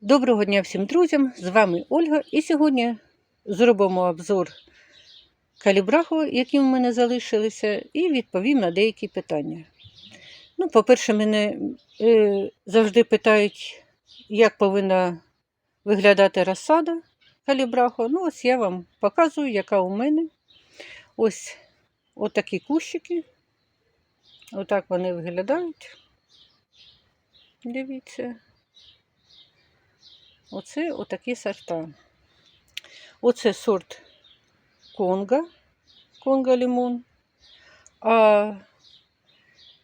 Доброго дня всім друзям! З вами Ольга. І сьогодні зробимо обзор калібраху, які в мене залишилися, і відповім на деякі питання. Ну, по-перше, мене е, завжди питають, як повинна виглядати розсада калібраху. Ну, ось я вам показую, яка у мене. Ось отакі кущики. Отак вони виглядають. Дивіться. Оце отакі сорта. Оце сорт Конга, Конга Лимон. А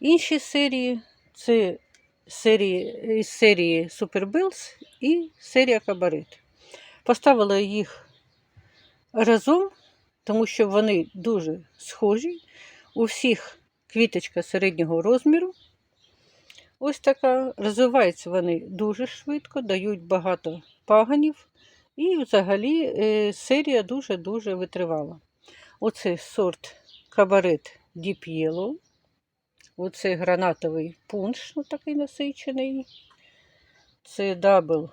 інші серії це серії, із серії Bills і серія Кабарет. Поставила їх разом, тому що вони дуже схожі. У всіх квіточка середнього розміру. Ось така. Розвиваються вони дуже швидко, дають багато паганів. І взагалі е, серія дуже-дуже витривала. Оце сорт кабарет Deep Yellow. Оце гранатовий пунш, ну, такий насичений. Це дабл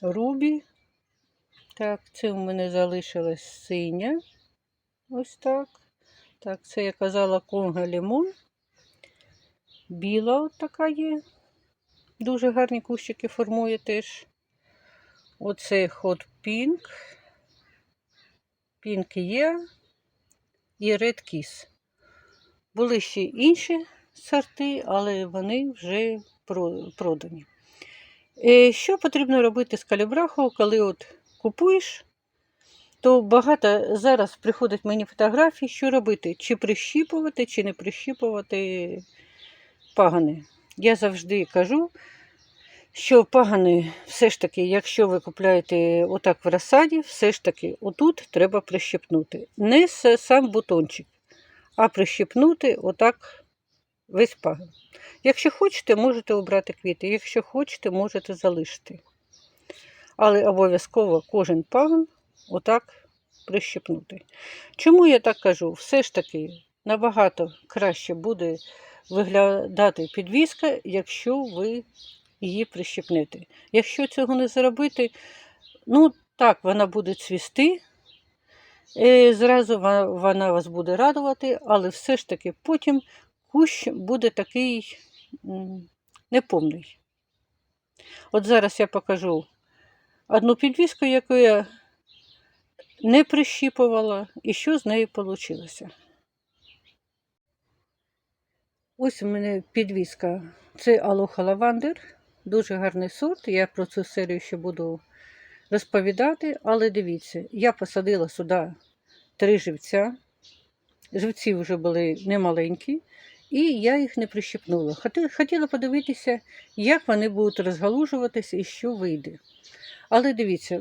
Рубі. Так, це у мене залишилась синя. Ось так. Так, це я казала Конга Лимон. Біла от така є. Дуже гарні кущики формує теж. Оце Hot Pink, Pink є і Red Kiss. Були ще інші сорти, але вони вже продані. Е, Що потрібно робити з калібраху, коли от купуєш, то багато зараз приходять мені фотографії, що робити, чи прищіпувати, чи не прищіпувати пагани. Я завжди кажу, що пагани, все ж таки, якщо ви купляєте отак в розсаді, все ж таки отут треба прищепнути. Не сам бутончик, а прищепнути отак весь паган. Якщо хочете, можете обрати квіти, якщо хочете, можете залишити. Але обов'язково кожен паган отак прищепнути. Чому я так кажу? Все ж таки набагато краще буде виглядати підвіска, якщо ви її прищепнете. Якщо цього не зробити, ну так, вона буде цвісти, і зразу вона вас буде радувати, але все ж таки потім кущ буде такий неповний. От зараз я покажу одну підвіску, яку я не прищіпувала, і що з нею вийшло. Ось у мене підвіска. Це Алоха Лавандер. Дуже гарний сорт. Я про цю серію ще буду розповідати, але дивіться, я посадила сюди три живця. Живці вже були немаленькі, і я їх не прищепнула. Хотіла подивитися, як вони будуть розгалужуватися і що вийде. Але дивіться,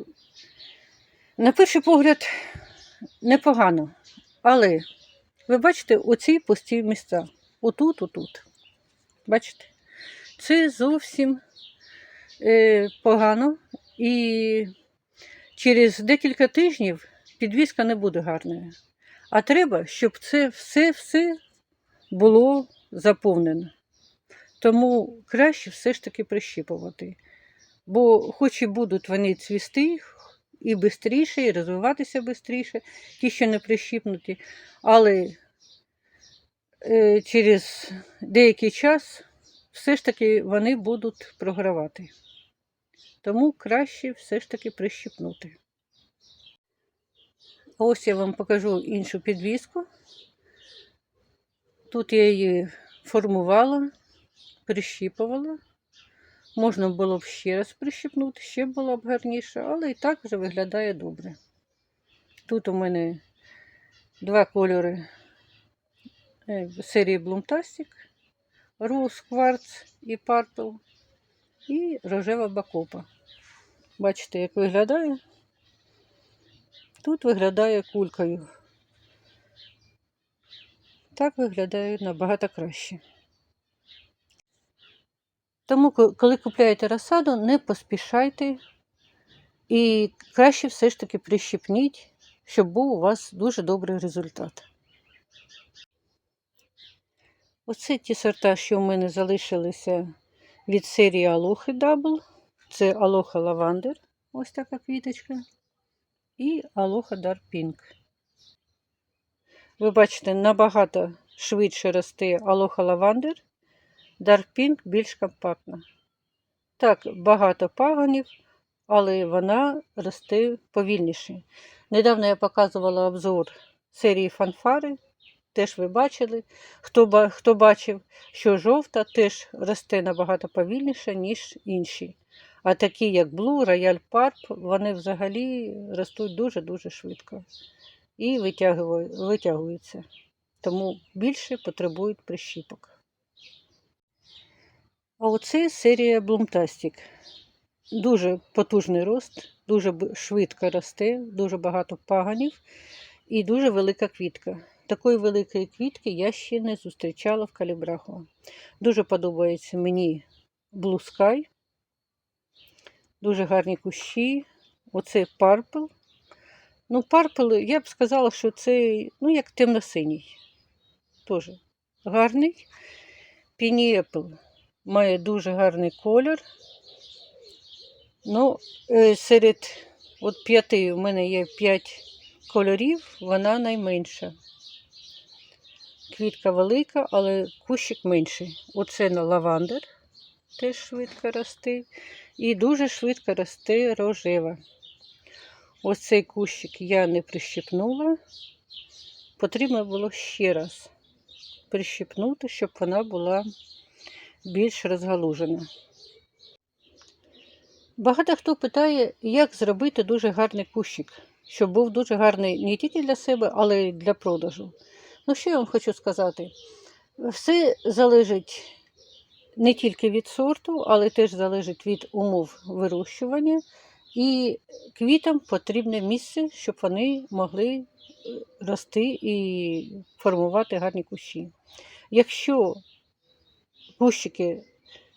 на перший погляд, непогано. Але ви бачите оці пусті місця отут, отут. Бачите? Це зовсім е, погано. І через декілька тижнів підвізка не буде гарною. А треба, щоб це все-все було заповнено. Тому краще все ж таки прищіпувати. Бо хоч і будуть вони цвісти і швидше, і розвиватися швидше, ті, що не прищіпнуті, але через деякий час все ж таки вони будуть програвати. Тому краще все ж таки прищипнути. Ось я вам покажу іншу підвіску. Тут я її формувала, прищіпувала. Можна було б ще раз прищипнути, ще було б гарніше, але і так вже виглядає добре. Тут у мене два кольори Е, серії Bloomtastic, Rose Quartz і Purple і рожева бакопа. Бачите, як виглядає? Тут виглядає кулькою. Так виглядає набагато краще. Тому, коли купляєте розсаду, не поспішайте і краще все ж таки прищепніть, щоб був у вас дуже добрий результат. Оце ті сорта, що в мене залишилися від серії Алохи Дабл. Це Алоха Лавандер, ось така квіточка. І Алоха Дар Пінк. Ви бачите, набагато швидше росте Алоха Лавандер, Дар більш компактна. Так, багато паганів, але вона росте повільніше. Недавно я показувала обзор серії фанфари. Теж ви бачили, хто, хто бачив, що жовта теж росте набагато повільніше, ніж інші. А такі, як Blue, Royal Parp, вони взагалі ростуть дуже-дуже швидко і витягуються. Тому більше потребують прищіпок. А оце серія Bloomtastic. Дуже потужний рост, дуже швидко росте, дуже багато паганів і дуже велика квітка. Такої великої квітки я ще не зустрічала в калібраху. Дуже подобається мені Sky. Дуже гарні кущі. Оце Purple. Ну, Purple, я б сказала, що це ну, як темно-синій. Теж гарний. Pineapple має дуже гарний колір. Ну, е, серед от п'яти, у мене є п'ять кольорів, вона найменша. Квітка велика, але кущик менший. Оце на лавандер теж швидко росте. І дуже швидко росте рожева. Ось цей кущик я не прищипнула. Потрібно було ще раз прищипнути, щоб вона була більш розгалужена. Багато хто питає, як зробити дуже гарний кущик, щоб був дуже гарний не тільки для себе, але й для продажу. Ну, що я вам хочу сказати? Все залежить не тільки від сорту, але теж залежить від умов вирощування. І квітам потрібне місце, щоб вони могли е, рости і формувати гарні кущі. Якщо кущики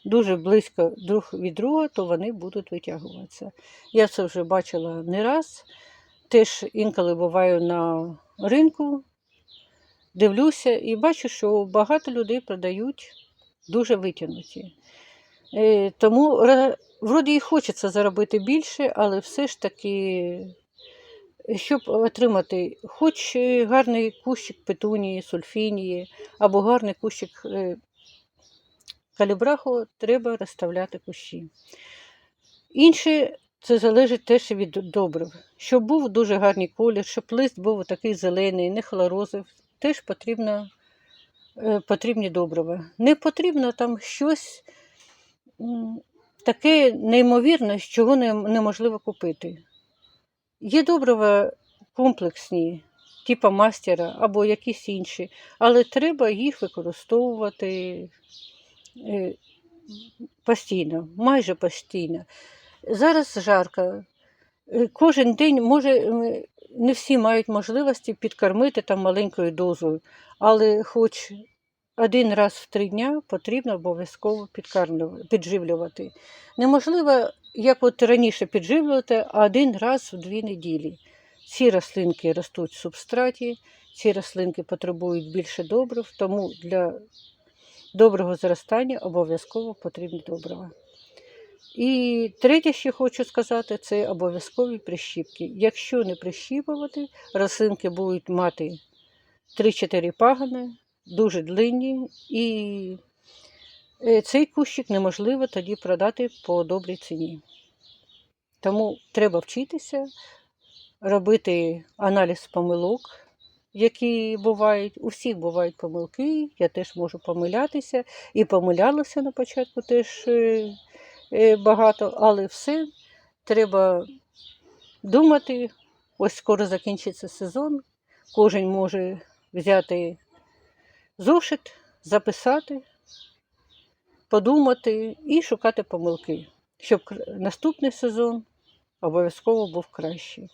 дуже близько друг від друга, то вони будуть витягуватися. Я це вже бачила не раз. Теж інколи буваю на ринку, дивлюся і бачу, що багато людей продають дуже витягнуті. Е, Тому вроді і хочеться заробити більше, але все ж таки, щоб отримати хоч е, гарний кущик петунії, сульфінії або гарний кущик е, калібраху, треба розставляти кущі. Інше це залежить теж від добрив. Щоб був дуже гарний колір, щоб лист був такий зелений, не хлорозив, теж потрібно, е, потрібні добрива. Не потрібно там щось таке неймовірне, чого неможливо купити. Є добрива комплексні, типу мастера або якісь інші, але треба їх використовувати е, постійно, майже постійно. Зараз жарко. Е, Кожен день може не всі мають можливості підкормити там маленькою дозою, але хоч один раз в три дня потрібно обов'язково підживлювати. Неможливо, як от раніше підживлювати, а один раз в дві неділі. Ці рослинки ростуть в субстраті, ці рослинки потребують більше добрив, тому для доброго зростання обов'язково потрібні добрива. І третє, що хочу сказати, це обов'язкові прищіпки. Якщо не прищіпувати, рослинки будуть мати 3-4 пагани, дуже длинні, і е, цей кущик неможливо тоді продати по добрій ціні. Тому треба вчитися, робити аналіз помилок, які бувають. У всіх бувають помилки, я теж можу помилятися і помилялася на початку теж е, багато, але все треба думати. Ось скоро закінчиться сезон, кожен може взяти зошит, записати, подумати і шукати помилки, щоб наступний сезон обов'язково був кращий.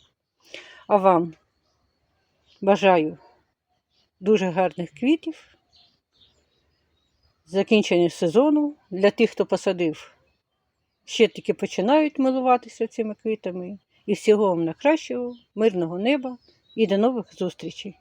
А вам бажаю дуже гарних квітів, закінчення сезону для тих, хто посадив, ще тільки починають милуватися цими квітами. І всього вам на кращого, мирного неба і до нових зустрічей!